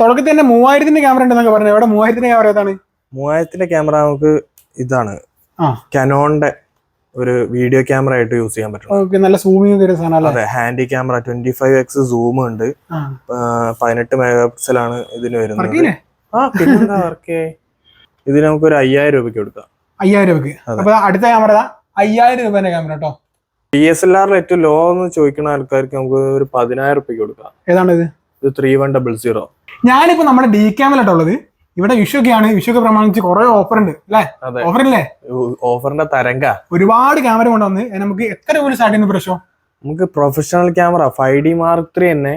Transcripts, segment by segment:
തുടക്കത്തിൽ തന്നെ മൂവായിരത്തിന്റെ ക്യാമറ ഉണ്ടെന്നൊക്കെ പറഞ്ഞു എവിടെ? മൂവായിരത്തിന്റെ ക്യാമറ ഏതാണ്? മൂവായിരത്തിന്റെ ക്യാമറ നമുക്ക് ഇതാണ്. കനോണിന്റെ ഒരു വീഡിയോ ക്യാമറ ആയിട്ട് യൂസ് ചെയ്യാൻ പറ്റും. നല്ല സൂമിങ് അതെ handy camera twenty five X zoom ഉണ്ട്. പതിനെട്ട് മെഗാ പിക്സൽ ആണ് ഇതിന് വരുന്നത്. ആ ഇതിന് നമുക്ക് ഒരു അയ്യായിരം രൂപയ്ക്ക് കൊടുക്കാം. അയ്യായിരം രൂപയ്ക്ക്. അപ്പൊ അടുത്ത ക്യാമറ ഇതാ അയ്യായിരം രൂപേന്റെ ക്യാമറ കേട്ടോ ഡി എസ് എൽ ആറിൽ ഏറ്റവും ലോ എന്ന് ചോദിക്കുന്ന ആൾക്കാർക്ക് നമുക്ക് ഒരു പതിനായിരം രൂപയ്ക്ക് കൊടുക്കാം. ഏതാണ് ഇത് ത്രീ വൺ ഡബിൾ സീറോ ഞാനിപ്പോ നമ്മുടെ ഡി ക്യാമിലാട്ടോ ഉള്ളത്. ഇവിടെ വിഷുക്കെയാണ് വിഷുക്ക് പ്രമാണിച്ച് കുറെ ഓഫർ ഉണ്ട് അല്ലേ? ഓഫർ ഇല്ലേ? ഓഫറിന്റെ തരംഗ. ഒരുപാട് ക്യാമറ കൊണ്ടുവന്ന് നമുക്ക് എത്ര രൂപ സ്റ്റാർട്ട് ചെയ്യുന്ന പ്രശ്നം? നമുക്ക് professional camera five D mark three തന്നെ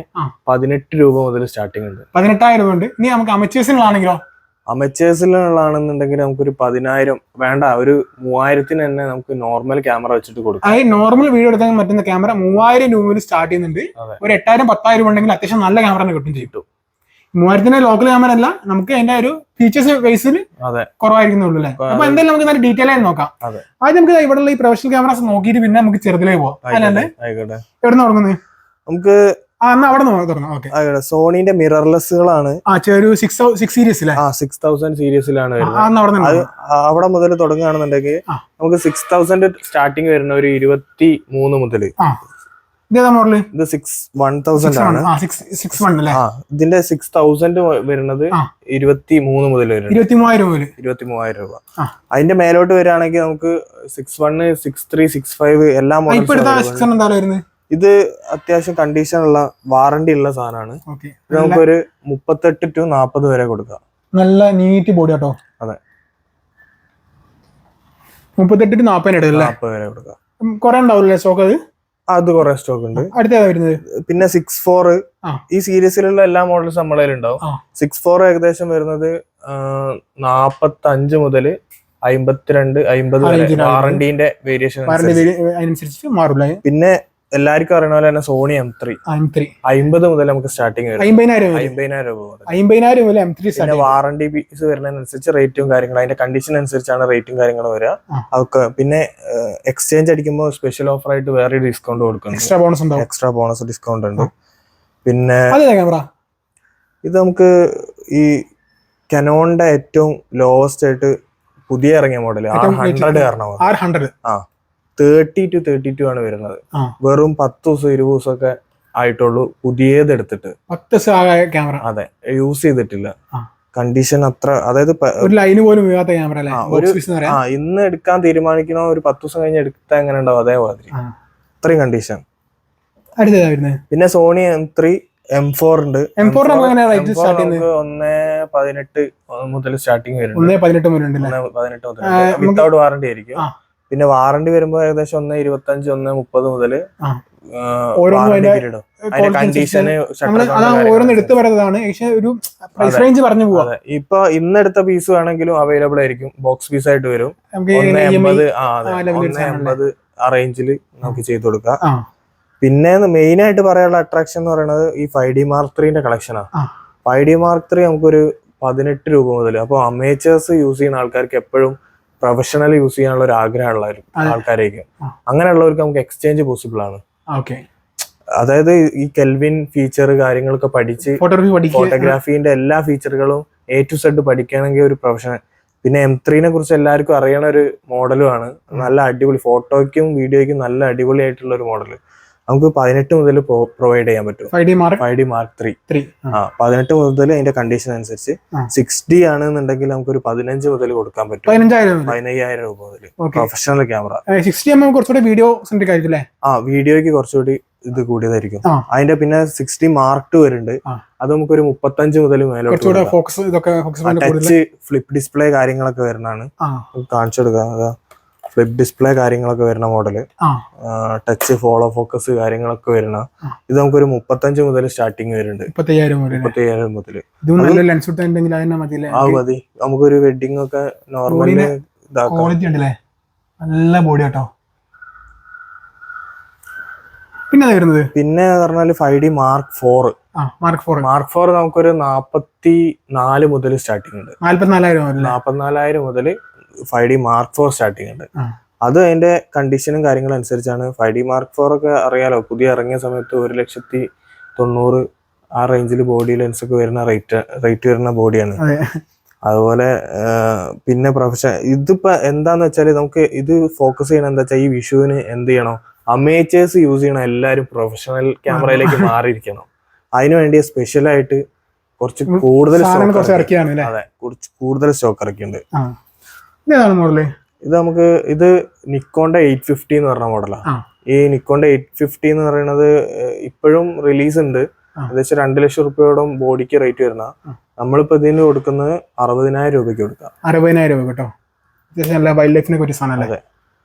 പതിനെട്ട് രൂപ മുതൽ സ്റ്റാർട്ടിംഗ് ഉണ്ട്. പതിനെട്ടായിരം രൂപ ഉണ്ട്. ഇനി നമുക്ക് അമച്ചേഴ്സിനുള്ളാണെങ്കിലോ അമച്ചേഴ്സിലുള്ളതാണെന്നുണ്ടെങ്കിൽ നമുക്കൊരു പതിനായിരം വേണ്ട ഒരു മൂവായിരത്തിന് തന്നെ നമുക്ക് നോർമൽ ക്യാമറ വെച്ചിട്ട് കൊടുക്കാം. അതായത് നോർമൽ വീഡിയോ എടുക്കാൻ പറ്റുന്ന ക്യാമറ മൂവായിരം രൂപയിൽ സ്റ്റാർട്ട് ചെയ്യുന്നുണ്ട്. ഒരു എട്ടായിരം പത്തായിരം ഉണ്ടെങ്കിൽ അത്യാവശ്യം നല്ല ക്യാമറ തന്നെ കിട്ടും ചെയ്യും. മൂവായിരത്തിന്റെ ലോക്കൽ ക്യാമറ അല്ല നമുക്ക് അതിന്റെ ഒരു ഫീച്ചേഴ്സ് ബേസിൽ കുറവായിരിക്കുന്നുള്ളൂ അല്ലേ? അപ്പൊ എന്തായാലും നമുക്ക് നല്ല ഡീറ്റെയിൽ ആയി നോക്കാം. അതെ. ആദ്യം നമുക്ക് ഇവിടെയുള്ള ഈ പ്രൊഫഷണൽ ക്യാമറാസ് നോക്കിയിട്ട് പിന്നെ നമുക്ക് ചെറുതിലേ പോവാം. അല്ലേ? എവിടെ നിന്ന് തുടങ്ങുന്നത് നമുക്ക് മിററലെസ്സുകളാണ് സോണീന്റെ മിറർലെസ്സുകളാണ്. സിക്സ് തൗസൻഡ് സീരീസിലാണ് വരുന്നത്. അവിടെ മുതൽ തുടങ്ങുകയാണെന്നുണ്ടെങ്കിൽ നമുക്ക് സിക്സ് തൗസൻഡ് സ്റ്റാർട്ടിങ് വരുന്ന ഒരു ഇരുപത്തി മൂന്ന് മുതൽ ഇത് സിക്സ് വൺ തൗസൻഡ് ആണ്. ഇതിന്റെ സിക്സ് തൗസൻഡ് വരുന്നത്. ഇരുപത്തി മൂന്ന് മുതൽ വരും ഇരുപത്തി മൂവായിരം രൂപ. അതിന്റെ മേലോട്ട് വരികയാണെങ്കിൽ നമുക്ക് six one six three six five എല്ലാ ഇത് അത്യാവശ്യം കണ്ടീഷൻ ഉള്ള വാറണ്ടി ഉള്ള സാധനമാണ്. നമുക്കൊരു മുപ്പത്തെട്ട് ടു നാപ്പത് വരെ കൊടുക്കാം. നല്ല നീറ്റ് ബോഡി കേട്ടോ അതെ. മുപ്പത്തെട്ട് ടു നാപ്പതിന് നാൽപ്പത് വരെ കൊടുക്കാം. കുറെ ഉണ്ടാവില്ലേ സ്റ്റോക്ക് അത്? അത് കുറെ സ്റ്റോക്ക് ഉണ്ട്. വരുന്നത്? പിന്നെ സിക്സ് ഫോർ. ഈ സീരീസിലുള്ള എല്ലാ മോഡൽസും നമ്മളെ ഉണ്ടാവും. സിക്സ് ഫോർ ഏകദേശം വരുന്നത് നാപ്പത്തി അഞ്ച് മുതൽ അമ്പത്തിരണ്ട് അമ്പത് വരെ വാറണ്ടിന്റെ വേരിയേഷൻ പിന്നെ എല്ലാവർക്കും അറിയണ പോലെ തന്നെ Sony M three M three അമ്പത് മുതൽ നമുക്ക് സ്റ്റാർട്ടിങ് അമ്പതിനായിരം രൂപ അമ്പതിനായിരം മുതൽ എം ത്രീ പിന്നെ വാറണ്ടി പീസ് വരുന്നതിനനുസരിച്ച് റേറ്റും കാര്യങ്ങളും അതിന്റെ കണ്ടീഷൻ അനുസരിച്ചാണ് റേറ്റും കാര്യങ്ങളും വരിക. അതൊക്കെ പിന്നെ എക്സ്ചേഞ്ച് അടിക്കുമ്പോൾ സ്പെഷ്യൽ ഓഫർ ആയിട്ട് വേറെ ഡിസ്കൗണ്ട് കൊടുക്കുന്നുണ്ട്. എക്സ്ട്രാ ബോണസ് ഉണ്ട് എക്സ്ട്രാ ബോണസ് ഡിസ്കൗണ്ട് ഉണ്ട്. പിന്നെ ഇത് നമുക്ക് ഈ കനോണിന്റെ ഏറ്റവും ലോവസ്റ്റ് ആയിട്ട് പുതിയ ഇറങ്ങിയ മോഡൽ ആർ ഹൺഡ്രഡ് കാരണം R hundred thirty two thirty two ആണ് വരുന്നത്. വെറും പത്ത് ദിവസം ഇരുപത് ദിവസം ഒക്കെ ആയിട്ടുള്ളൂ പുതിയത് എടുത്തിട്ട്. പത്ത് ക്യാമറ അതെ യൂസ് ചെയ്തിട്ടില്ല. കണ്ടീഷൻ അത്ര അതായത് ഒരു ലൈന് പോലും വീഴാത്ത ക്യാമറ അല്ലേ? ഒരു- ആ ഇന്ന് എടുക്കാൻ തീരുമാനിക്കണോ ഒരു പത്ത് ദിവസം കഴിഞ്ഞ് എടുത്താൽ എങ്ങനെ ഉണ്ടാവും? അതേമാതിരി. അത്രയും കണ്ടീഷൻ പിന്നെ Sony M three M four ഉണ്ട്. എം ഫോർ നമുക്ക് M4 റേറ്റ് സ്റ്റാർട്ട് ചെയ്യുന്നത്? നമുക്ക് ഒന്നേ പതിനെട്ട് മുതൽ സ്റ്റാർട്ടിങ് വരുന്നുണ്ട്. പതിനെട്ട് മുതൽ വിത്തൗട്ട് വാറണ്ടി ആയിരിക്കും. പിന്നെ വാറണ്ടി വരുമ്പോ ഏകദേശം ഒന്ന് ഇരുപത്തി അഞ്ച് ഒന്ന് മുപ്പത് മുതൽ. ഓരോന്നും എടുത്തു പറയുന്നതാണ്. പക്ഷെ ഒരു പ്രൈസ് റേഞ്ച് പറഞ്ഞു പോവാ. ഇപ്പൊ ഇന്നെടുത്ത പീസ് വേണമെങ്കിലും അവൈലബിൾ ആയിരിക്കും. ബോക്സ് പീസ് ആയിട്ട് വരും. ഒന്ന് എൺപത് ഒന്ന് എൺപത് ആ റേഞ്ചിൽ നമുക്ക് ചെയ്തു കൊടുക്കാം. പിന്നെ മെയിൻ ആയിട്ട് പറയാനുള്ള അട്രാക്ഷൻ എന്ന് പറയുന്നത് ഈ ഫൈവ് ഡി മാർക്ക് ത്രീന്റെ കളക്ഷനാണ്. ഫൈവ് ഡി മാർക്ക് ത്രീ നമുക്കൊരു പതിനെട്ട് രൂപ മുതൽ അപ്പോൾ അമേച്ചേഴ്സ് യൂസ് ചെയ്യുന്ന ആൾക്കാർക്ക് എപ്പോഴും പ്രൊഫഷണൽ യൂസ് ചെയ്യാനുള്ള ഒരു ആഗ്രഹമുള്ള ആൾക്കാരേക്ക്. അങ്ങനെയുള്ളവർക്ക് നമുക്ക് എക്സ്ചേഞ്ച് പോസിബിൾ ആണ്. ഓക്കെ. അതായത് ഈ കെൽവിൻ ഫീച്ചർ കാര്യങ്ങളൊക്കെ പഠിച്ച് ഫോട്ടോഗ്രാഫിന്റെ എല്ലാ ഫീച്ചറുകളും എ ടു സെഡ് പഠിക്കുകയാണെങ്കിൽ ഒരു പ്രൊഫഷണൽ പിന്നെ എം ത്രീനെ കുറിച്ച് എല്ലാവർക്കും അറിയണ ഒരു മോഡലുമാണ് നല്ല അടിപൊളി ഫോട്ടോയ്ക്കും വീഡിയോയ്ക്കും നല്ല അടിപൊളിയായിട്ടുള്ള ഒരു മോഡൽ നമുക്ക് പതിനെട്ട് മുതൽ പ്രൊവൈഡ് ചെയ്യാൻ പറ്റും. Five D mark five D mark three three ആ പതിനെട്ട് മുതൽ അതിന്റെ കണ്ടീഷൻ അനുസരിച്ച്. സിക്സ് ഡി ആണെന്നുണ്ടെങ്കിൽ നമുക്ക് ഒരു പതിനഞ്ച് മുതൽ കൊടുക്കാൻ പറ്റും. പതിനഞ്ചായിരം പതിനയ്യായിരം രൂപ മുതൽ. പ്രൊഫഷണൽ ക്യാമറ സിക്സ് ഡി ആകുമ്പോൾ കുറച്ചുകൂടി വീഡിയോ സെൻട്രിക് ആയിരിക്കും അല്ലേ? ആ വീഡിയോയ്ക്ക് കുറച്ചുകൂടി ഇത് കൂടിയതായിരിക്കും. അതിന്റെ പിന്നെ സിക്സ്റ്റി മാർക്ക് ടു വരുന്നുണ്ട്. അത് നമുക്ക് ഒരു മുപ്പത്തഞ്ച് മുതൽ മേലോട്ട് ടച്ച് ഫ്ലിപ്പ് ഡിസ്പ്ലേ കാര്യങ്ങളൊക്കെ വരുന്നതാണ്. കാണിച്ചു കൊടുക്കാം. അതാ. ഫ്ലിപ്പ് ഡിസ്പ്ലേ കാര്യങ്ങളൊക്കെ വരുന്ന മോഡൽ ടച്ച് ഫോളോ ഫോക്കസ് കാര്യങ്ങളൊക്കെ വരുന്ന. ഇത് നമുക്കൊരു മുപ്പത്തഞ്ച് മുതൽ സ്റ്റാർട്ടിങ് വരുന്നുണ്ട്. മുപ്പത്തയ്യായിരം മുതൽ. ആ മതി. നമുക്കൊരു വെഡിങ് ഒക്കെ നോർമലി നല്ല ബോഡി കേട്ടോ പിന്നെ ഏതാ വരുന്നത്? പിന്നെ പറഞ്ഞാൽ five D mark four mark four mark four നമുക്കൊരു നാപ്പത്തി നാല് മുതൽ സ്റ്റാർട്ടിങ് ഉണ്ട്. നാല്പത്തിനാലായിരം നാല്പത്തിനാലായിരം മുതൽ five D mark four starting ഉണ്ട്. അത് അതിന്റെ കണ്ടീഷനും കാര്യങ്ങളും അനുസരിച്ചാണ്. ഫൈവ് ഡി മാർക്ക് ഫോർ ഒക്കെ അറിയാലോ പുതിയ ഇറങ്ങിയ സമയത്ത് ഒരു ലക്ഷത്തി തൊണ്ണൂറ് ആ റേഞ്ചിൽ ബോഡി ലെൻസ് ഒക്കെ വരുന്ന റേറ്റ് റേറ്റ് വരുന്ന ബോഡിയാണ് അതെ. അതുപോലെ പിന്നെ പ്രൊഫഷൻ ഇതിപ്പോ എന്താന്ന് വെച്ചാൽ നമുക്ക് ഇത് ഫോക്കസ് ചെയ്യണം എന്താ വെച്ചാൽ ഈ വിഷുവിന് എന്ത് ചെയ്യണം? അമേച്ചേഴ്സ് യൂസ് ചെയ്യണം എല്ലാവരും പ്രൊഫഷണൽ ക്യാമറയിലേക്ക് മാറിയിരിക്കണം. അതിനുവേണ്ടി സ്പെഷ്യൽ ആയിട്ട് കുറച്ച് കൂടുതൽ അതെ കുറച്ച് കൂടുതൽ സ്റ്റോക്ക് ഇറക്കിയിട്ടുണ്ട്. മോഡൽ മോഡൽ ഇത് നമുക്ക് ഇത് നിക്കോണ്ട എയ്റ്റ് ഫിഫ്റ്റി എന്ന് പറഞ്ഞ മോഡലാണ് ഈ നിക്കോണ്ട എയ്റ്റ് ഫിഫ്റ്റി എന്ന് പറയുന്നത് ഇപ്പോഴും റിലീസ് ഉണ്ട്. ഏകദേശം രണ്ട് ലക്ഷം റുപ്യയോളം ബോഡിക്ക് റേറ്റ് വരുന്ന. നമ്മളിപ്പോ ഇതിന് കൊടുക്കുന്നത് അറുപതിനായിരം രൂപയ്ക്ക് കൊടുക്കാം അറുപതിനായിരം രൂപ കേട്ടോ. നല്ല വൈൽഡ് ലൈഫിനെ പറ്റിയ സാധനം അതെ.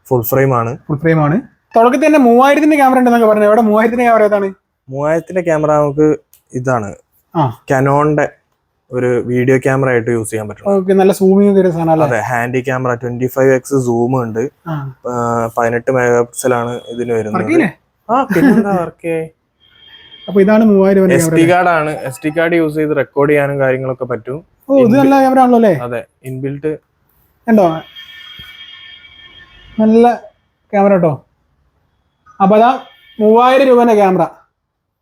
ഫുൾ ഫ്രെയിം ആണ്. ഫുൾ ഫ്രെയിം ആണ്. തുടക്കത്തിൽ തന്നെ മൂവായിരത്തിന്റെ ക്യാമറ ഉണ്ടെന്നൊക്കെ പറഞ്ഞു ഇവിടെ മൂവായിരത്തിന്റെ ക്യാമറ ഏതാണ്? മൂവായിരത്തിന്റെ ക്യാമറ നമുക്ക് ഇതാണ്. കനോണിന്റെ ഒരു വീഡിയോ ക്യാമറ ആയിട്ട് യൂസ് ചെയ്യാൻ പറ്റും നല്ല സൂമിങ് അതെ handy camera twenty five X zoom ഉണ്ട്. പതിനെട്ട് മെഗാ പിക്സലാണ് ഇതിന് വരുന്നത്. ആ പിന്നെന്താ വർക്ക് അപ്പൊ ഇതാണ് മൂവായിരം എസ് ടി കാർഡ് ആണ്. എസ് ടി കാർഡ് യൂസ് ചെയ്ത് റെക്കോർഡ് ചെയ്യാനും കാര്യങ്ങളൊക്കെ പറ്റും. ഓ ഇത് നല്ല ക്യാമറ ആണല്ലോ അല്ലേ? അതെ ഇൻബിൽട്ട് ഉണ്ടോ നല്ല ക്യാമറ കേട്ടോ അപ്പൊ അതാ മൂവായിരം രൂപന്റെ ക്യാമറ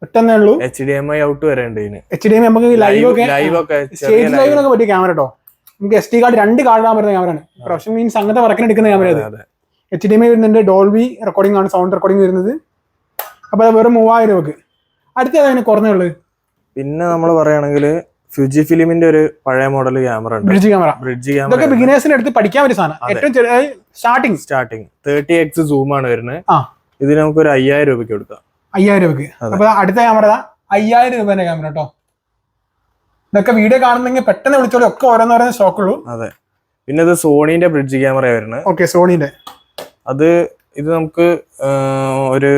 ഒറ്റന്നേ ഉള്ളൂ H D M I out വരേണ്ട ഇതിന്. എച്ച് ഡി എം നമുക്ക് ലൈവ് ഒക്കെ ലൈവ് ഒക്കെ സ്റ്റേജ് ലൈവിനൊക്കെ പറ്റിയ ക്യാമറ കേട്ടോ നമുക്ക് എസ് ടി കാർഡ് രണ്ട് കാർഡ് ഇടാൻ പറ്റുന്ന ക്യാമറയാണ് പ്രൊഫഷൻ മീൻസ് അങ്ങനത്തെ വർക്കിന് എടുക്കുന്ന ക്യാമറ അത്. എച്ച് ഡി എം ഐ വരുന്നുണ്ട് ഡോൾബി റെക്കോർഡിംഗ് ആണ് സൗണ്ട് റെക്കോർഡിംഗ് വരുന്നത്. അപ്പൊ അത് വെറും മൂവായിരം രൂപക്ക്. അടുത്ത ഏതാണ് കുറഞ്ഞുള്ളത് പിന്നെ നമ്മൾ പറയുകയാണെങ്കിൽ ഫ്യൂജി ഫിലിമിന്റെ ഒരു പഴയ മോഡൽ ക്യാമറ ഉണ്ട്. ബ്രിഡ്ജ് ക്യാമറ ബ്രിഡ്ജ് ക്യാമറ ഇതൊക്കെ ബിഗിനേഴ്സിന് എടുത്ത് പഠിക്കാൻ ഒരു സാധനം. ഏറ്റവും ചെറിയ starting starting thirty X zoom ആണ് വരുന്നത്. ആ. ഇതിന് നമുക്ക് ഒരു അയ്യായിരം രൂപയ്ക്ക് കൊടുക്കാം. അയ്യായിരം രൂപക്ക്. അപ്പൊ അടുത്ത ക്യാമറ അയ്യായിരം രൂപേന്റെ ക്യാമറ കേട്ടോ ഇതൊക്കെ വീഡിയോ കാണുന്നെങ്കിൽ പെട്ടെന്ന് വിളിച്ചോളൂ. ഒക്കെ ഓരോന്ന് ഓരോന്ന് സ്റ്റോക്ക് ഉള്ളൂ. അതെ. പിന്നെ ഇത് സോണീന്റെ ബ്രിഡ്ജ് ക്യാമറ വരുന്നത്. ഓക്കെ സോണിന്റെ. അത് ഇത് നമുക്ക് ഒരു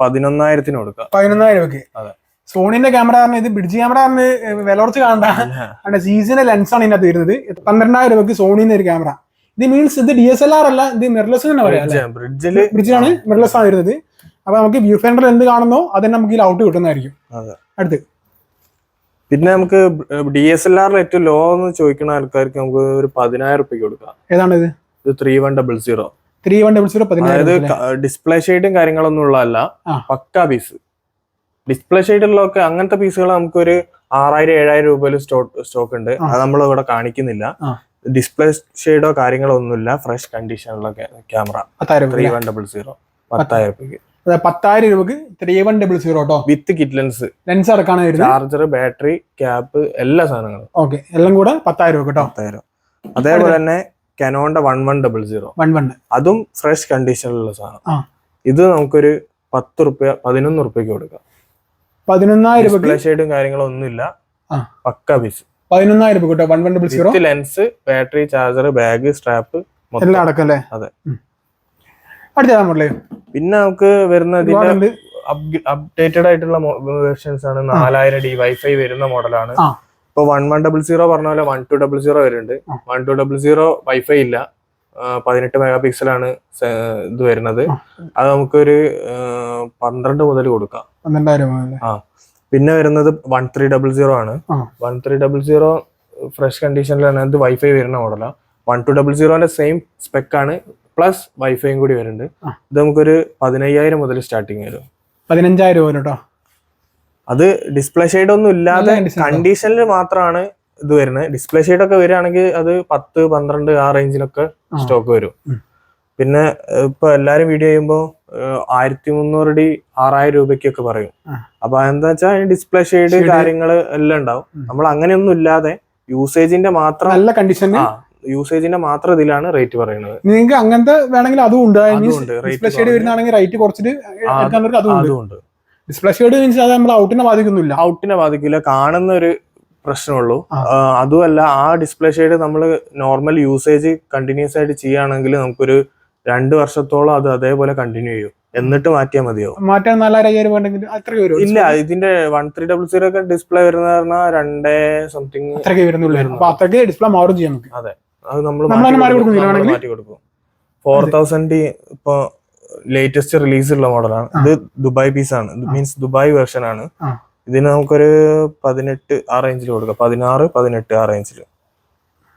പതിനൊന്നായിരത്തിന് കൊടുക്കാം. പതിനൊന്നായിരം രൂപക്ക് അതെ. സോണിന്റെ ക്യാമറ പറഞ്ഞ ഇത് ബ്രിഡ്ജ് ക്യാമറ പറഞ്ഞ് വില കുറച്ച് കാണണ്ട. സീസിന്റെ ലെൻസ് ആണ് ഇതിനകത്ത് വരുന്നത്. പന്ത്രണ്ടായിരം രൂപക്ക് സോണിന്റെ ഒരു ക്യാമറ ഇത് മീൻസ് ഇത് ഡി എസ് എൽ ആർ അല്ല ഇത് മിർലെസ് തന്നെ പറയാം ബ്രിഡ്ജ് ബ്രിഡ്ജിൽ ബ്രിഡ്ജിലാണ് മിർലെസ് ആണ് വരുന്നത്. അപ്പൊ നമുക്ക് വ്യൂ ഫൈൻഡർ എന്ത് കാണുന്നോ അത് തന്നെ നമുക്ക് ഈ ഔട്ട് കിട്ടുന്നതായിരിക്കും. അടുത്ത്. പിന്നെ നമുക്ക് ഡി എസ് എൽ ആറിൽ ഏറ്റവും ലോ എന്ന് ചോദിക്കുന്ന ആൾക്കാർക്ക് നമുക്ക് ഒരു പതിനായിരം റുപ്യക്ക് കൊടുക്കാം. ഏതാണിത്? ഇത് three one double zero three one double zero അതായത് ഡിസ്പ്ലേ ഷെയ്ഡും കാര്യങ്ങളൊന്നും ഉള്ളതല്ല. പക്ക പീസ് ഡിസ്പ്ലേ ഷെയ്ഡിലൊക്കെ അങ്ങനത്തെ പീസുകൾ നമുക്ക് ഒരു ആറായിരം ഏഴായിരം രൂപയിൽ സ്റ്റോക്ക് സ്റ്റോക്ക് ഉണ്ട്. അത് നമ്മൾ ഇവിടെ കാണിക്കുന്നില്ല. ഡിസ്പ്ലേ ഷെയ്ഡോ കാര്യങ്ങളോ ഒന്നുമില്ല. Fresh കണ്ടീഷനിലൊക്കെ camera three one double zero പത്തായിരം രൂപയ്ക്ക് അതെ പത്തായിരം രൂപക്ക് ത്രീ വൺ ഡബിൾ സീറോ കേട്ടോ വിത്ത് കിറ്റ് ലെൻസ് ലെൻസ് അടക്കാണ് വരുന്നത്? ചാർജർ ബാറ്ററി ക്യാപ്പ് എല്ലാ സാധനങ്ങളും. ഓക്കെ എല്ലാം കൂടെ പത്തായിരം രൂപ കേട്ടോ പത്തായിരം. അതേപോലെ തന്നെ കനോന്റെ one one double zero one one അതും ഫ്രഷ് കണ്ടീഷനിലുള്ള സാധനം. ഇത് നമുക്കൊരു പത്ത് റുപ്യ പതിനൊന്ന് റുപ്യക്ക് കൊടുക്കാം. പതിനൊന്നായിരം രൂപ ഷെയ്ഡും കാര്യങ്ങളും ഒന്നുമില്ല. പക്ക പീസ് പതിനൊന്നായിരം രൂപ കേട്ടോ one one double zero with lens battery charger bag strap എല്ലാം അടക്കല്ലേ അതെ. അടുത്ത പിന്നെ നമുക്ക് വരുന്ന ഇതിന്റെ അപ്ഡേറ്റഡ് ആയിട്ടുള്ള വേർഷൻസ് ആണ് നാലായിരം ഡി വൈഫൈ വരുന്ന മോഡലാണ്. ഇപ്പൊ വൺ വൺ ഡബിൾ സീറോ പറഞ്ഞ പോലെ വൺ ടു ഡബിൾ സീറോ വരുന്നുണ്ട്. One two double zero wifi ഇല്ല. പതിനെട്ട് മെഗാ പിക്സലാണ് ഇത് വരുന്നത്. അത് നമുക്കൊരു പന്ത്രണ്ട് മുതൽ കൊടുക്കാം. പന്ത്രണ്ടായിരം ആ. പിന്നെ വരുന്നത് വൺ ത്രീ ഡബിൾ സീറോ ആണ്. One three double zero fresh കണ്ടീഷനിലാണ് ഇത് വൈഫൈ വരുന്ന മോഡലാണ് വൺ ടു ഡബിൾ സീറോന്റെ സെയിം സ്പെക്ക് ആണ്. പ്ലസ് വൈഫൈയും കൂടി വരുന്നുണ്ട്. ഇത് നമുക്കൊരു പതിനയ്യായിരം മുതൽ സ്റ്റാർട്ടിങ് വരും. പതിനഞ്ചായിരം രൂപ കേട്ടോ. അത് ഡിസ്പ്ലേ ഷെയ്ഡ് ഒന്നും ഇല്ലാതെ കണ്ടീഷനിൽ മാത്രമാണ് ഇത് വരുന്നത്. ഡിസ്പ്ലേ ഷെയ്ഡ് ഒക്കെ വരികയാണെങ്കിൽ അത് പത്ത് പന്ത്രണ്ട് ആ റേഞ്ചിലൊക്കെ സ്റ്റോക്ക് വരും. പിന്നെ ഇപ്പൊ എല്ലാരും വീഡിയോ ചെയ്യുമ്പോൾ ആയിരത്തി മുന്നൂറ് ഡി ആറായിരം രൂപയ്ക്കൊക്കെ പറയും. അപ്പൊ എന്താ വെച്ചാൽ ഡിസ്പ്ലേ ഷെയ്ഡ്. കാര്യങ്ങൾ എല്ലാം ഉണ്ടാവും. നമ്മൾ അങ്ങനെയൊന്നും ഇല്ലാതെ യൂസേജിന്റെ മാത്രം നല്ല കണ്ടീഷന് ആ യൂസേജിന്റെ മാത്രം ഇതിലാണ് റേറ്റ് പറയുന്നത്. നിങ്ങൾക്ക് അങ്ങനത്തെ വേണമെങ്കിൽ അതും ഉണ്ട്. അതും ഡിസ്പ്ലേ ഷെയ്ഡ് കുറഞ്ഞ്. വരുന്നതാണെങ്കിൽ റേറ്റ് കുറച്ചിട്ട് ആ, എടുക്കാനവർക്ക് അതും ഡിസ്പ്ലേ ഷെയ്ഡ് മീൻസ് അത് നമ്മൾ ഔട്ടിനെ ബാധിക്കുന്നില്ല. ഔട്ടിനെ ബാധിക്കില്ല. കാണുന്ന ഒരു പ്രശ്നമുള്ളൂ അതുമല്ല ആ ഡിസ്പ്ലേ ഷെയ്ഡ് നമ്മൾ നോർമൽ യൂസേജ് കണ്ടിന്യൂസ് ആയിട്ട് ചെയ്യുകയാണെങ്കിൽ നമുക്കൊരു രണ്ട് വർഷത്തോളം അത് അതേപോലെ കണ്ടിന്യൂ ചെയ്യും. എന്നിട്ട് മാറ്റിയാൽ മതിയോ മാറ്റാൻ നാലായിരം വരും ഇല്ല ഇതിന്റെ വൺ ത്രീ ഡബിൾ സീറോ ഒക്കെ ഡിസ്പ്ലേ വരുന്ന പറഞ്ഞാൽ രണ്ടേ സംതിങ് അത്രയ്ക്ക് വരുന്നുള്ളൂ. വരുന്നുള്ളൂ. അപ്പൊ അത്രയ്ക്ക് ഡിസ്പ്ലേ മാറും ചെയ്യാൻ നമുക്ക്. അത് നമ്മൾ? മാറ്റി കൊടുക്കും ഫോർ തൗസൻഡ് ഇപ്പൊ ലേറ്റസ്റ്റ് റിലീസ് ഉള്ള മോഡലാണ് ഇത് ദുബായ് പീസ് ആണ്. മീൻസ് ദുബായ് വേർഷൻ ആണ്. ഇതിന് നമുക്കൊരു പതിനെട്ട് ആ റേഞ്ചിൽ കൊടുക്കാം. പതിനാറ് പതിനെട്ട് ആ റേഞ്ചിൽ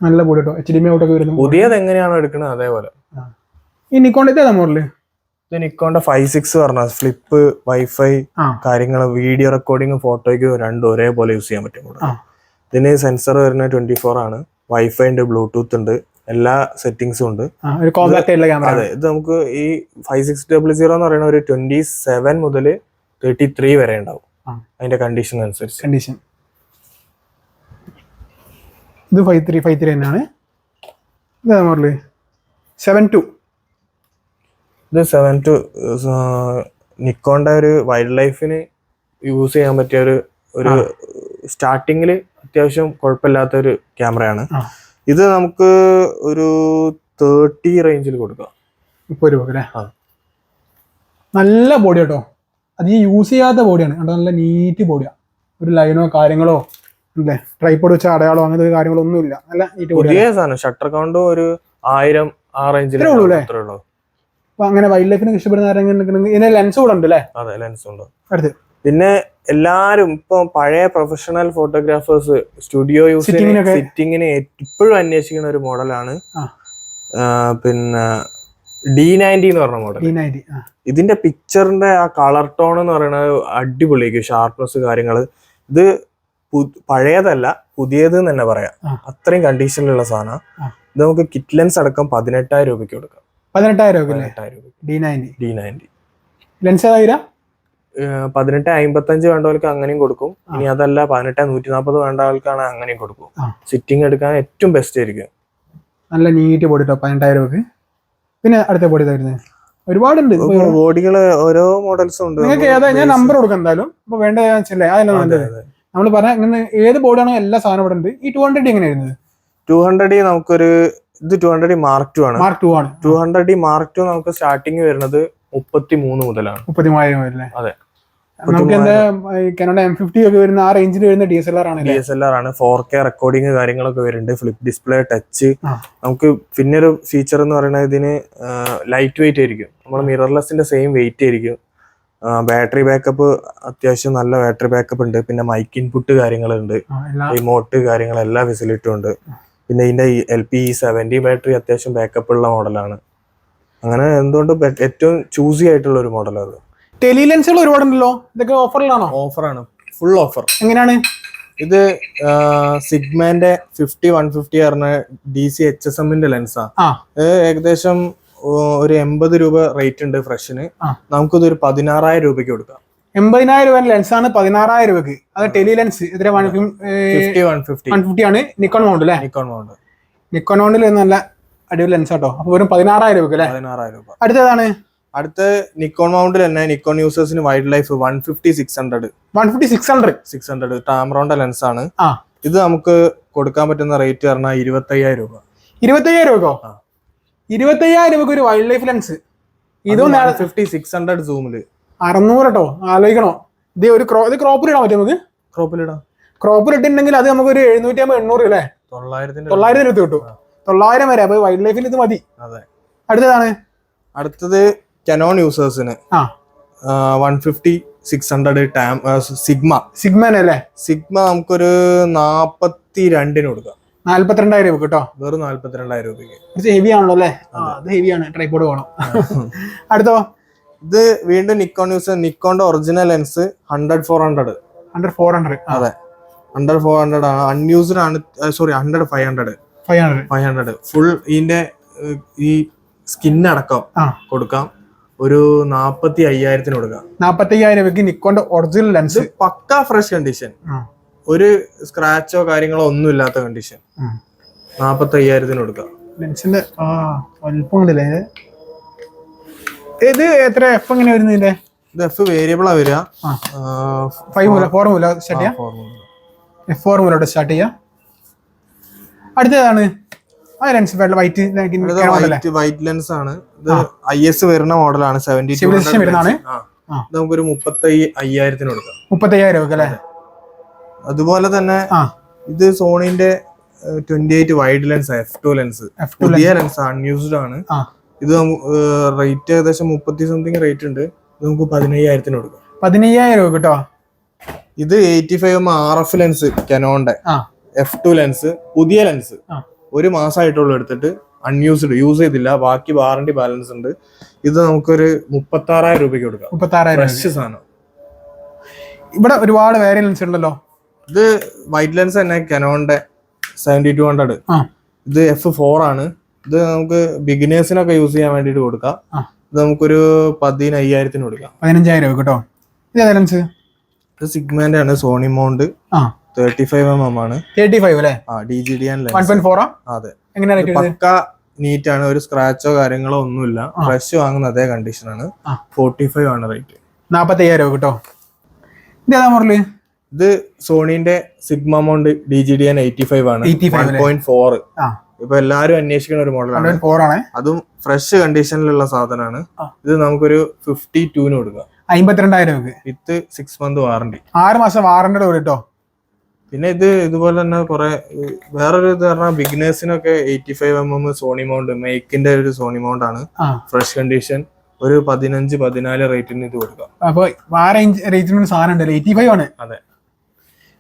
നല്ല ബോഡി കേട്ടോ എച്ച് ഡി എം ഔട്ടൊക്കെ വരുന്നു പുതിയത് എങ്ങനെയാണോ എടുക്കുന്നത് അതേപോലെ. ഈ നിക്കോണിന്റെ ഏതാ മോഡൽ ഇത് നിക്കോന്റെ ഫൈവ് സിക്സ് പറഞ്ഞ ഫ്ലിപ്പ് വൈഫൈ കാര്യങ്ങൾ വീഡിയോ റെക്കോർഡിങ്ങും ഫോട്ടോയ്ക്കും രണ്ടും ഒരേപോലെ യൂസ് ചെയ്യാൻ പറ്റും ഇതിന് സെൻസർ വരുന്നത് ട്വന്റി ഫോർ ആണ്. വൈഫൈ ഉണ്ട് ബ്ലൂടൂത്ത് ഉണ്ട് എല്ലാ സെറ്റിങ്സും ഉണ്ട്. അതെ ഇത് നമുക്ക് ഈ ഫൈവ് സിക്സ് ഡബിൾ സീറോ എന്ന് പറയുന്ന ഒരു ട്വന്റി സെവൻ മുതൽ തേർട്ടി ത്രീ വരെ ഉണ്ടാവും. അതിന്റെ കണ്ടീഷൻ അനുസരിച്ച്. കണ്ടീഷൻ ഇത് ഫൈവ് ത്രീ ഫൈവ് ത്രീ തന്നെയാണ്. ഇത് സെവൻ ടു ഇത് സെവൻ ടു നിക്കോണ്ട ഒരു വൈൽഡ് ലൈഫിന് യൂസ് ചെയ്യാൻ പറ്റിയ ഒരു ഒരു സ്റ്റാർട്ടിങ്ങിൽ അത്യാവശ്യം കുഴപ്പമില്ലാത്ത ഒരു ക്യാമറയാണ് ഇത് നമുക്ക് ഒരു തേർട്ടി റേഞ്ചിൽ കൊടുക്കാം. മുപ്പത് രൂപ അല്ലേ? നല്ല ബോഡി കേട്ടോ അത് ഈ യൂസ് ചെയ്യാത്ത ബോഡിയാണ് കേട്ടോ നല്ല നീറ്റ് ബോഡിയാ ഒരു ലൈനോ കാര്യങ്ങളോ അല്ലേ? ട്രൈപ്പോഡ് വെച്ച അടയാളോ അങ്ങനത്തെ ഒരു കാര്യങ്ങളോ ഒന്നുമില്ല നല്ല നീറ്റ് ബോഡിയാണ് സാധനം ഷട്ടർ കൗണ്ടോ ഒരു ആയിരം ആ റേഞ്ചിൽ ഉള്ളൂ അല്ലേ? അപ്പൊ അങ്ങനെ വൈൽഡ് ലൈഫിനെ ഇഷ്ടപ്പെടുന്ന ആരെങ്കിലും ഇതിന് ലെൻസ് കൂടെ ഉണ്ട് അല്ലേ? അതെ ലെൻസ് ഉണ്ട്. അടുത്ത്. പിന്നെ എല്ലാരും ഇപ്പൊ പഴയ പ്രൊഫഷണൽ ഫോട്ടോഗ്രാഫേഴ്സ് സ്റ്റുഡിയോ യൂസ് സിറ്റിങ്ങിന് ഇപ്പോഴും അന്വേഷിക്കുന്ന ഒരു മോഡലാണ് പിന്നെ ഡി നയന്റി എന്ന് പറഞ്ഞ മോഡൽ ഇതിന്റെ പിക്ചറിന്റെ ആ കളർ ടോൺ എന്ന് പറയുന്നത് അടിപൊളിയായിരിക്കും ഷാർപ്നെസ് കാര്യങ്ങൾ. ഇത് പഴയതല്ല പുതിയത് എന്ന് തന്നെ പറയാം. അത്രയും കണ്ടീഷനിലുള്ള സാധനം. ഇത് നമുക്ക് കിറ്റ് ലെൻസ് അടക്കം പതിനെട്ടായിരം രൂപയ്ക്ക് കൊടുക്കാം. പതിനെട്ടായിരം രൂപ D ninety D ninety lens ഏതായിരം പതിനെട്ട് അമ്പത്തഞ്ച് വേണ്ടവർക്ക് അങ്ങനെയും കൊടുക്കും. ഇനി അതല്ല പതിനെട്ട് നൂറ്റി നാൽപ്പത് വേണ്ട ആൾക്കാണ് അങ്ങനെയും കൊടുക്കും. സിറ്റിംഗ് എടുക്കാൻ ഏറ്റവും ബെസ്റ്റ് ആയിരിക്കും. നല്ല നീറ്റ് ബോഡി കേട്ടോ പതിനെട്ടായിരം രൂപ പിന്നെ അടുത്ത ബോഡി തരുന്നത് ഒരുപാടുണ്ട്. ബോഡികൾ ഓരോ മോഡൽസും ഉണ്ട്. നിങ്ങൾക്ക് ഏതാ? ഞാൻ നമ്പർ കൊടുക്കാം എന്തായാലും. അപ്പൊ വേണ്ട വെച്ചല്ലേ അതല്ല നല്ലത്. നമ്മൾ പറഞ്ഞ ഇങ്ങനെ ഏത് ബോർഡാണോ എല്ലാ സാധനം ഇവിടെ ഉണ്ട്. ഈ ടു ഹൺഡ്രഡ് എങ്ങനെ വരുന്നത്? ടു ഹൺഡ്രഡ് നമുക്കൊരു ഇത് ടു ഹൺഡ്രഡ് മാർക്ക് ടു ആണ്. മാർക്ക് ടു ആണ്. ടു ഹൺഡ്രഡ് മാർക്ക് ടു നമുക്ക് സ്റ്റാർട്ടിങ് വരുന്നത് മുപ്പത്തി മൂന്ന് മുതലാണ്. മുപ്പത്തി മൂവായിരം അതെ. നമുക്ക് എന്താ കനോட എം ഫിഫ്റ്റി ഒക്കെ വരുന്ന ആ റേഞ്ചിൽ വരുന്ന ഡി എസ് എൽ ആർ ആണ് ഡി എസ് എൽ ആർ ആണ്. ഫോർ കെ റെക്കോർഡിങ് കാര്യങ്ങളൊക്കെ വരുന്നുണ്ട്. ഫ്ലിപ്പ് ഡിസ്പ്ലേ ടച്ച് നമുക്ക് പിന്നെ ഒരു ഫീച്ചർ എന്ന് പറയുന്നത് ഇതിന് ലൈറ്റ് വെയിറ്റ് ആയിരിക്കും. നമ്മുടെ മിറർലെസ്സിന്റെ സെയിം വെയിറ്റ് ആയിരിക്കും. ബാറ്ററി ബാക്കപ്പ് അത്യാവശ്യം നല്ല ബാറ്ററി ബാക്കപ്പ് ഉണ്ട്. പിന്നെ മൈക്ക് ഇൻപുട്ട് കാര്യങ്ങളുണ്ട്. റിമോട്ട് കാര്യങ്ങൾ എല്ലാ ഫെസിലിറ്റിയും ഉണ്ട്. പിന്നെ ഇതിന്റെ എൽ പി സെവന്റി ബാറ്ററി അത്യാവശ്യം ബാക്കപ്പ് ഉള്ള മോഡലാണ് അങ്ങനെ എന്തുകൊണ്ട് ഏറ്റവും ചൂസി ആയിട്ടുള്ള ഒരു മോഡലാണ് അത്. ടെലി ലെൻസുകൾ ഒരുപാടുണ്ടല്ലോ? ഇതൊക്കെ ഓഫറിലാണോ? ഓഫറാണ്. Full offer. എങ്ങനെയാണ്? ഇത് സിഗ്മാന്റെ ഫിഫ്റ്റി വൺ ഫിഫ്റ്റി പറഞ്ഞ ഡി സി എച്ച് എസ് എമ്മിന്റെ ലെൻസാ. ആ. ഇത് ഏകദേശം ഒരു എൺപത് രൂപ റേറ്റ് ഉണ്ട് ഫ്രഷിന്. നമുക്കിത് ഒരു പതിനാറായിരം രൂപയ്ക്ക് കൊടുക്കാം. എൺപതിനായിരം രൂപ ലെൻസ് ആണ് പതിനാറായിരം രൂപക്ക് അത് ടെലി ലെൻസ്. എത്ര one fifty one fifty. Fifty ആണ്. നിക്കോൺ മൗണ്ട് അല്ലേ നിക്കോൺ മൗണ്ട് നിക്കോൺ മൗണ്ടിൽ നല്ല അടിപൊളി ലെൻസ് കേട്ടോ അപ്പൊ വെറും പതിനാറായിരം രൂപക്ക് അല്ലേ പതിനാറായിരം രൂപ. അടുത്തതാണ്. അടുത്ത നിക്കോൺ മൗണ്ടിൽ തന്നെ Nikon യൂസേഴ്സിന് wild life one fifty six hundred one fifty six hundred six hundred ടാമറോണ്ട lens ആണ് ഇത് നമുക്ക് കൊടുക്കാൻ പറ്റുന്ന റേറ്റ് പറഞ്ഞാൽ ഇരുപത്തയ്യായിരം രൂപ. ഇരുപത്തയ്യായിരം രൂപക്കോ? ആ. ഇരുപത്തയ്യായിരം രൂപക്ക് ഒരു വൈൽഡ് ലൈഫ് ലെൻസ് ഇതും ഫിഫ്റ്റി സിക്സ് ഹൺഡ്രഡ് സൂമിൽ അറുന്നൂറ് കേട്ടോ ആലോചിക്കണോ? ഇത് ഒരു ക്രോ ഇത് ക്രോപ്പിൽ ഇടാൻ പറ്റും നമുക്ക്? ക്രോപ്പിലിടാം ക്രോപ്പിൽ ഇട്ടിട്ടുണ്ടെങ്കിൽ അത് നമുക്ക് ഒരു എഴുന്നൂറ്റി അമ്പത് എണ്ണൂറ് അല്ലേ? തൊള്ളായിരത്തി തൊള്ളായിരം രൂപ കിട്ടും. തൊള്ളായിരം വരെ. അപ്പൊ വൈൽഡ് ലൈഫിൽ ഇത് മതി. അതെ. അടുത്തതാണ്? അടുത്തത് കനോൺ യൂസേഴ്സിന് വൺ ഫിഫ്റ്റി സിക്സ് ഹൺഡ്രഡ് ടാം സിഗ്മ സിഗ്മ സിഗ്മ നമുക്കൊരു നാപ്പത്തി രണ്ടിന് കൊടുക്കാം. നാല്പത്തിരണ്ടായിരം രൂപ കേട്ടോ. വെറും നാല്പത്തിരണ്ടായിരം രൂപയ്ക്ക്. കുറച്ച് ഹെവി ആണല്ലോ അല്ലേ അത്. ഹെവി ആണ് ട്രൈപ്പോഡ് വേണം. അടുത്തോ? ഇത് വീണ്ടും Nikon use നിക്കോണിന്റെ original lens hundred four hundred hundred four hundred അതെ. ഹൺഡ്രഡ് ഫോർ ഹൺഡ്രഡ് ആണ്. അൺയൂസ്ഡ് ആണ് sorry hundred five hundred five hundred five hundred full ഇതിന്റെ ഈ സ്കിൻ അടക്കം കൊടുക്കാം. ഒരു നാപ്പത്തി അയ്യായിരത്തിന് കൊടുക്കാം. നാപ്പത്തി അയ്യായിരം രൂപയ്ക്ക് നിക്കോന്റെ ഒറിജിനൽ ലെൻസ് പക്ക ഫ്രഷ് കണ്ടീഷൻ ഒരു സ്ക്രാച്ചോ കാര്യങ്ങളോ ഒന്നും ഇല്ലാത്ത കണ്ടീഷൻ നാപ്പത്തി അയ്യായിരത്തിന് കൊടുക്കാം. ലെൻസിന്റെ ഇത്? എത്ര എഫ് എങ്ങനെ വരുന്നതിന്റെ ഇത് എഫ് വേരിയബിളാ വരിക. ഫൈവ് മൂല ഫോർ മൂല സ്റ്റാർട്ട് ചെയ്യാം. ഫോർ മൂലോട്ട് സ്റ്റാർട്ട് ചെയ്യാം. അടുത്തതാണ്. ലെൻസ് വൈറ്റ് ലെൻസ് ആണ്. ഇത് ഐ എസ് വരുന്ന മോഡലാണ് സെവന്റി Civilization വരുന്നതാണ്? നമുക്കൊരു മുപ്പത്തി അയ്യായിരത്തിന് കൊടുക്കാം. രൂപ അല്ലേ? അതുപോലെ തന്നെ ഇത് സോണിന്റെ twenty eight wide lens F two lens പുതിയ ലെൻസ് അൺയൂസ്ഡ് ആണ്. ഇത് റേറ്റ് ഏകദേശം മുപ്പത്തി സംതിങ് റേറ്റ് ഉണ്ട്. ഇത് നമുക്ക് പതിനയ്യായിരത്തിന് കൊടുക്കാം. പതിനയ്യായിരം രൂപ കേട്ടോ ഇത് eighty five R F lens കനോന്റെ F two lens പുതിയ ലെൻസ് ഒരു മാസമായിട്ടുള്ളൂ എടുത്തിട്ട് അൺയൂസ്ഡ് യൂസ് ചെയ്തില്ല. ബാക്കി വാറണ്ടി ബാലൻസ് ഉണ്ട്. ഇത് നമുക്കൊരു മുപ്പത്തി ആറായിരം രൂപയ്ക്ക് കൊടുക്കാം. മുപ്പത്തി ആറായിരം ഫ്രഷ് സാധനം. ഇവിടെ ഒരുപാട് വേറെ ലെൻസ് ഉണ്ടല്ലോ. ഇത് വൈറ്റ് ലെൻസ് തന്നെ കനോണിന്റെ സെവന്റി ടു ഹൺഡ്രഡ് ഇത് എഫ് ഫോർ ആണ്. ഇത് നമുക്ക് ബിഗിനേഴ്സിനൊക്കെ യൂസ് ചെയ്യാൻ വേണ്ടിയിട്ട് കൊടുക്കാം. ഇത് നമുക്കൊരു പതിനയ്യായിരത്തിന് കൊടുക്കാം. പതിനഞ്ചായിരം രൂപ കേട്ടോ. ഇത് ലെൻസ് ഇത് സിഗ്മാന്റെ ആണ് സോണി മൗണ്ട് ആ. തേർട്ടി ഫൈവ് എം എം ആണ് തേർട്ടി ഫൈവ് അല്ലേ ആ D G D and one point ഫോറാ അതെ. പക്ക നീറ്റ് ആണ്. ഒരു സ്ക്രാച്ചോ കാര്യങ്ങളോ ഒന്നുമില്ല. ഫ്രഷ് വാങ്ങുന്ന അതേ കണ്ടീഷൻ ആണ്. ഫോർട്ടി ഫൈവ് ആണ് റേറ്റ് നാപ്പത്തി അയ്യായിരം രൂപ കേട്ടോ? ഇത് ഏതാ ഇത് സോണിന്റെ Sigma mount D G D and eighty five ആണ് 85 വൺ അല്ലേ? പോയിന്റ് ഫോർ ഇപ്പൊ എല്ലാരും അന്വേഷിക്കുന്ന ഒരു മോഡലാണ് ഫോർ ആണ്. അതും ഫ്രഷ് കണ്ടീഷനിലുള്ള സാധനമാണ്. ഇത് നമുക്കൊരു ഫിഫ്റ്റി ടൂന് കൊടുക്കാം. അമ്പത്തിരണ്ടായിരം വിത്ത് സിക്സ് മന്ത് വാറണ്ടി ആറ് മാസം വാറണ്ടി കൂടെ കേട്ടോ? പിന്നെ ഇത് ഇതുപോലെ തന്നെ കുറെ വേറൊരു ഇത് പറഞ്ഞാൽ ബിഗിനേഴ്സിനൊക്കെ eighty five M M Sony mount മേക്കിന്റെ ഒരു സോണി മൗണ്ട് ആണ്. ഫ്രഷ് കണ്ടീഷൻ ഒരു പതിനഞ്ച് പതിനാല് റേറ്റിന് ഇത് കൊടുക്കാം. അപ്പൊ ആ റേഞ്ച് റേറ്റിന് സാധനം ഉണ്ടല്ലോ എയ്റ്റി ഫൈവ് ആണ്. അതെ.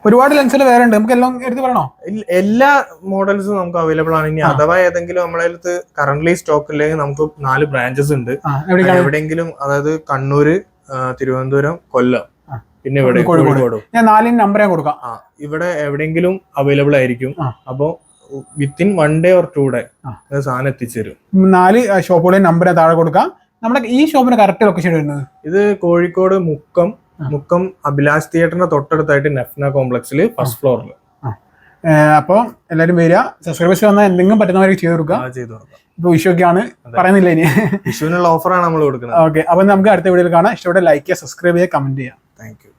ഒരുപാട് ലെൻസുകൾ വേറെ ഉണ്ട് നമുക്ക് എല്ലാം എടുത്ത് പറയണോ? എല്ലാ മോഡൽസും നമുക്ക് അവൈലബിൾ ആണ്. ഇനി അഥവാ ഏതെങ്കിലും നമ്മളെ അടുത്ത് കറന്റ് സ്റ്റോക്ക് ഇല്ലെങ്കിൽ നമുക്ക് നാല് ബ്രാഞ്ചസ് ഉണ്ട്. എവിടെയെങ്കിലും അതായത് കണ്ണൂര് തിരുവനന്തപുരം കൊല്ലം. പിന്നെ ഇവിടെ കോഴിക്കോട്. ഞാൻ നാലിന് നമ്പറേ കൊടുക്കാം. ആ ഇവിടെ എവിടെയെങ്കിലും അവൈലബിൾ ആയിരിക്കും. അപ്പോൾ അപ്പോ within one day or two day. സാധനം എത്തിച്ചേരും. നാല് ഷോപ്പുകളുടെ നമ്പർ താഴെ കൊടുക്കാം. നമ്മുടെ ഈ ഷോപ്പിന് കറക്റ്റ് ലൊക്കേഷൻ വരുന്നത്? ഇത് കോഴിക്കോട് മുക്കം. മുക്കം അഭിലാഷ് തിയേറ്ററിന്റെ തൊട്ടടുത്തായിട്ട് നെഫ്ന കോംപ്ലക്സിൽ ഫസ്റ്റ് ഫ്ലോറിൽ അപ്പോൾ എല്ലാവരും വരിക. സബ്സ്ക്രൈബേഴ്സ് വന്നാൽ എന്തെങ്കിലും പറ്റുന്നവരൊക്കെ ചെയ്ത് കൊടുക്കുക ചെയ്തു കൊടുക്കാം. ഇപ്പോൾ വിഷുവൊക്കെയാണ് പറയുന്നില്ല ഇനി. വിഷുവിനുള്ള ഓഫറാണ് നമ്മൾ കൊടുക്കുന്നത്. ഓക്കെ അപ്പോൾ നമുക്ക് അടുത്ത വീഡിയോയിൽ കാണാം. ഇഷ്ടപ്പെട്ട ലൈക്ക് ചെയ്യുക സബ്സ്ക്രൈബ് ചെയ്യുക കമന്റ് ചെയ്യുക. Thank you